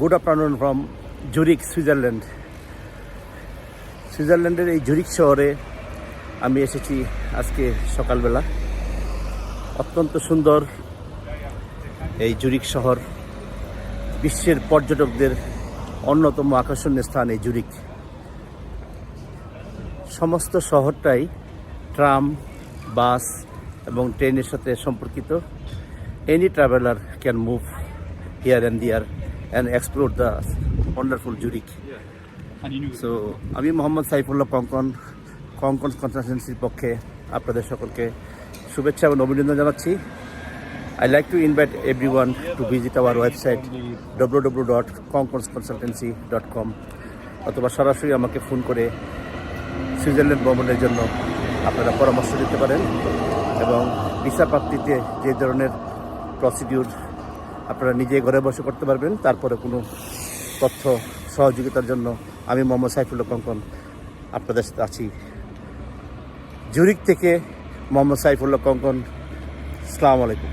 Good afternoon from Zurich Switzerland সুইজারল্যান্ডের এই Zurich শহরে আমি এসেছি আজকে সকালবেলা। অত্যন্ত সুন্দর এই জুরিক শহর। বিশ্বের পর্যটকদের অন্যতম আকর্ষণীয় স্থান এই জুরিক সমস্ত শহরটাই ট্রাম বাস এবং ট্রেনের সাথে সম্পর্কিত। Any traveller can move here and there and explore the wonderful Zurich so আমি মোহাম্মদ সাইফুল্লাহ কঙ্কন কঙ্কন কনসালটেন্সির পক্ষে আপনাদের সকলকে শুভেচ্ছা এবং অভিনন্দন জানাচ্ছি। I like to invite everyone to visit our website W W dot Konkans consultancy dot com অথবা সরাসরি আমাকে ফোন করে সুইজারল্যান্ড ভ্রমণের জন্য আপনারা পরামর্শ দিতে পারেন এবং ভিসা প্রাপ্তিতে যে ধরনের প্রসিডিউর আপনারা নিজে ঘরে বসে করতে পারবেন। তারপরে কোনো তথ্য সহযোগিতার জন্য আমি মোহাম্মদ সাইফুল্লাহ কঙ্কন আপনাদের সাথে আছি। জুরিক থেকে মোহাম্মদ সাইফুল্লাহ কঙ্কন সালাম আলাইকুম।